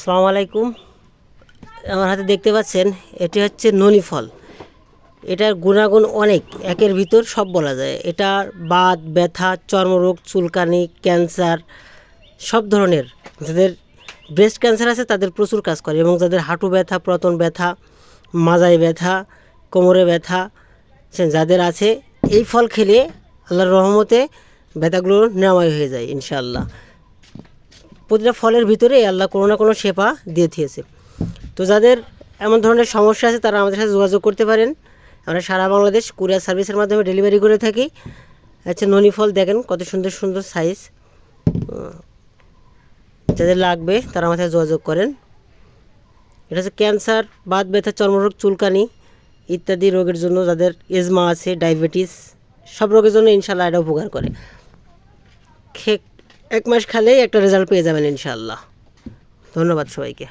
সালাম আলাইকুম। আমার হাতে দেখতে পাচ্ছেন, এটি হচ্ছে ননি ফল। এটার গুণাগুণ অনেক, একের ভিতর সব বলা যায়। এটার বাত, ব্যথা, চর্মরোগ, চুলকানি, ক্যান্সার, সব ধরনের। যাদের ব্রেস্ট ক্যান্সার আছে, তাদের প্রচুর কাজ করে এবং যাদের হাঁটু ব্যথা, প্রতন ব্যথা, মাজায় ব্যথা, কোমরে ব্যথা যাদের আছে, এই ফল খেলে আল্লাহর রহমতে ব্যথাগুলো নেওয়াই হয়ে যায়, ইনশাআল্লাহ। প্রতিটা ফলের ভিতরে আল্লাহ কোনো না কোনো শেফা দিয়ে দিয়েছে। তো যাদের এমন ধরনের সমস্যা আছে, তারা আমাদের সাথে যোগাযোগ করতে পারেন। আমরা সারা বাংলাদেশ কুরিয়ার সার্ভিসের মাধ্যমে ডেলিভারি করে থাকি। আচ্ছা ননি ফল দেখেন কত সুন্দর সুন্দর সাইজ যাদের লাগবে, তারা আমাদের সাথে যোগাযোগ করেন। এটা হচ্ছে ক্যান্সার, বাত ব্যথা, চর্মরোগ, চুলকানি ইত্যাদি রোগের জন্য যাদের এজমা আছে, ডায়াবেটিস, সব রোগের জন্য ইনশাল্লাহ এটা উপকার করে। খে এক মাস খালেই একটা রেজাল্ট পেয়ে যাবেন ইনশাল্লাহ ধন্যবাদ সবাইকে।